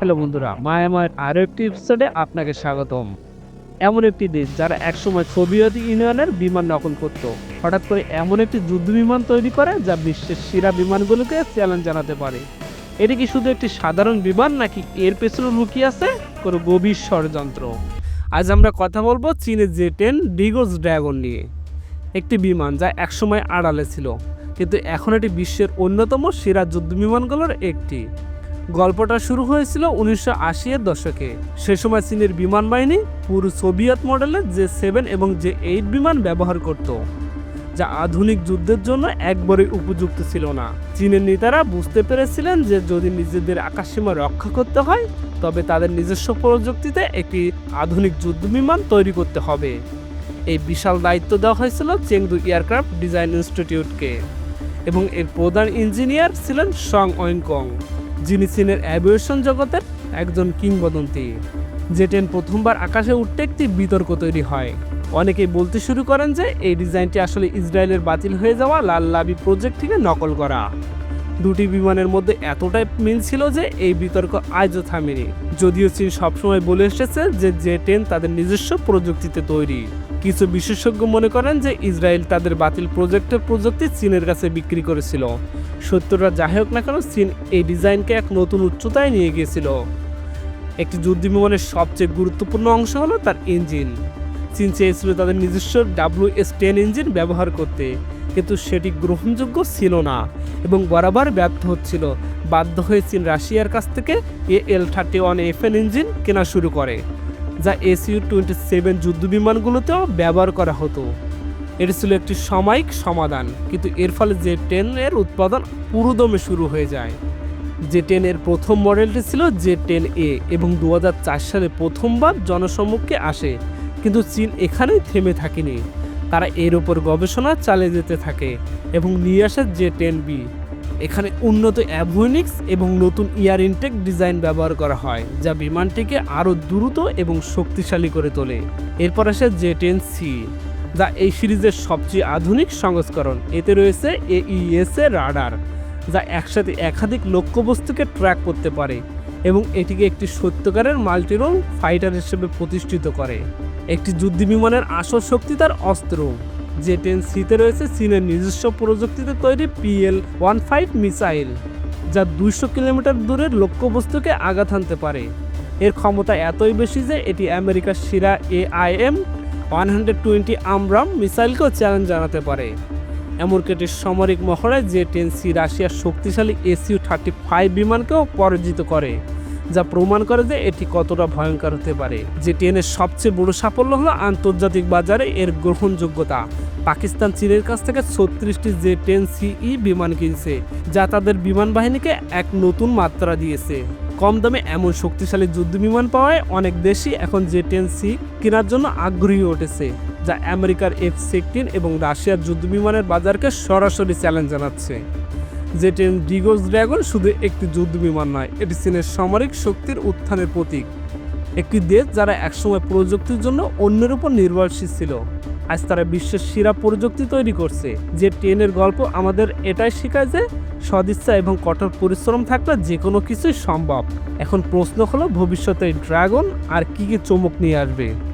Hello বন্ধুরা, Myanmar আরও একটি এপিসোডে আপনাকে স্বাগতম। এমন একটি দেশ যারা একসময় সোভিয়েত ইউনিয়নের বিমান নকল করত। হঠাৎ করে এমন একটি যুদ্ধ বিমান তৈরি করে যা বিশ্বের সেরা বিমানগুলোকে চ্যালেঞ্জ জানাতে পারে। এটি কি শুধু একটি সাধারণ বিমান নাকি এর পেছনে লুকিয়ে আছে কোনো গভীর ষড়যন্ত্র? আজ আমরা কথা বলব চীনের জে টেন ডিগোস ড্রাগন নিয়ে। একটি বিমান যা একসময় আড়ালে ছিল, কিন্তু এখন এটি বিশ্বের অন্যতম সেরা যুদ্ধ বিমানগুলোর একটি। গল্পটা শুরু হয়েছিল উনিশশো এর দশকে। সে সময় চীনের বিমান বাহিনী পুরো সোভিয়েত মডেলের যে সেভেন এবং যে এইট বিমান ব্যবহার করত, যা আধুনিক যুদ্ধের জন্য একবারে উপযুক্ত ছিল না। চীনের নেতারা বুঝতে পেরেছিলেন যে যদি নিজেদের আকাশসীমা রক্ষা করতে হয়, তবে তাদের নিজস্ব প্রযুক্তিতে একটি আধুনিক যুদ্ধ বিমান তৈরি করতে হবে। এই বিশাল দায়িত্ব দেওয়া হয়েছিল চেংদু এয়ারক্রাফট ডিজাইন ইনস্টিটিউটকে এবং এর প্রধান ইঞ্জিনিয়ার ছিলেন সং ওয়েংকং। যিনি চীনের অ্যাভিয়েশন জগতের একজন কিংবদন্তি জেটেন প্রথমবার আকাশে উঠতে একটি বিতর্ক তৈরি হয়। অনেকেই বলতে শুরু করেন যে এই ডিজাইনটি আসলে ইসরায়েলের বাতিল হয়ে যাওয়া লাল লাবি প্রজেক্ট থেকে নকল করা। দুটি বিমানের মধ্যে এতটাই মিল ছিল যে এই বিতর্ক আজও থামেনি। যদিও চীন সবসময় বলে এসেছে যে জে টেন তাদের নিজস্ব প্রযুক্তিতে তৈরি। কিছু বিশেষজ্ঞ মনে করেন যে ইসরায়েল তাদের বাতিল প্রজেক্টের প্রযুক্তি চীনের কাছে বিক্রি করেছিল। সত্যরা যাই হোক না কেন, চীন এই ডিজাইনকে এক নতুন উচ্চতায় নিয়ে গিয়েছিল। একটি যুদ্ধ বিমানের সবচেয়ে গুরুত্বপূর্ণ অংশ হলো তার ইঞ্জিন। চীন চেয়েছিল তাদের নিজস্ব ডাব্লিউ এস টেন ইঞ্জিন ব্যবহার করতে, কিন্তু সেটি গ্রহণযোগ্য ছিল না এবং বরাবর ব্যর্থ হচ্ছিল। বাধ্য হয়ে চীন রাশিয়ার কাছ থেকে A L thirty one F N engine কেনা শুরু করে। যা এসইউ টোয়েন্টি সেভেন যুদ্ধ বিমানগুলোতেও ব্যবহার করা হতো। এটি ছিল একটি সাময়িক সমাধান, কিন্তু এর ফলে যে টেনের উৎপাদন পুরোদমে শুরু হয়ে যায়। জে টেনের প্রথম মডেলটি ছিল জে টেন এ এবং দু হাজার চার সালে প্রথমবার জনসম্মুখে আসে, কিন্তু চীন এখানেই থেমে থাকেনি। তারা এর উপর গবেষণা চালিয়ে যেতে থাকে এবং নিয়ে আসে জে টেন বি। এখানে উন্নত অ্যাভোনিক্স এবং নতুন ইয়ার ইনটেক ডিজাইন ব্যবহার করা হয়, যা বিমানটিকে আরও দ্রুত এবং শক্তিশালী করে তোলে। এরপর আসে জে টেন সি, যা এই সিরিজের সবচেয়ে আধুনিক সংস্করণ। এতে রয়েছে এর রাডার, যা একসাথে একাধিক লক্ষ্যবস্তুকে ট্র্যাক করতে পারে এবং এটিকে একটি সত্যকারের মাল্টিরোল ফাইটার হিসেবে প্রতিষ্ঠিত করে। একটি যুদ্ধ বিমানের আসল শক্তি তার অস্ত্র। যে টেন সিতে রয়েছে চীনের নিজস্ব প্রযুক্তিতে তৈরি পিএল ওয়ান ফাইভ মিসাইল, যা দুইশো কিলোমিটার দূরের লক্ষ্যবস্তুকে আঘাত হানতে পারে। এর ক্ষমতা এতই বেশি যে এটি আমেরিকার সেরা AIM one hundred twenty AMRAAM মিসাইলকেও challenge জানাতে পারে। এমনকি এটির সামরিক মহড়ায় যে টেন সি রাশিয়ার শক্তিশালী এসইউ থার্টি ফাইভ বিমানকেও পরাজিত করে, যা প্রমাণ করে যে এটি কতটা ভয়ঙ্কর হতে পারে। যে টেনের সবচেয়ে বড় সাফল্য হলো আন্তর্জাতিক বাজারে এর গ্রহণযোগ্যতা। পাকিস্তান চীনের কাছ থেকে ছত্রিশটি জে টেন সিই বিমান কিনছে, যা তাদের বিমান বাহিনীকে এক নতুন মাত্রা দিয়েছে। কম দামে এমন শক্তিশালী যুদ্ধ বিমান পাওয়ায় অনেক দেশই এখন জে টেন সি কেনার জন্য আগ্রহী উঠেছে, যা আমেরিকার এফ সিক্সটিন এবং রাশিয়ার যুদ্ধ বিমানের বাজারকে সরাসরি চ্যালেঞ্জ জানাচ্ছে। যে টেন ডিগোস ড্রাগন শুধু একটি যুদ্ধ বিমান নয়, এটি চীনের সামরিক শক্তির উত্থানের প্রতীক। একটি দেশ যারা একসময় প্রযুক্তির জন্য অন্যের উপর নির্ভরশীল ছিল। আজ তারা বিশ্বের সেরা প্রযুক্তি তৈরি করছে। যে টেনের গল্প আমাদের এটাই শেখায় যে সদিচ্ছা এবং কঠোর পরিশ্রম থাকলে যে কোনো কিছুই সম্ভব। এখন প্রশ্ন হলো, ভবিষ্যতে ড্রাগন আর কী কী চমক নিয়ে আসবে?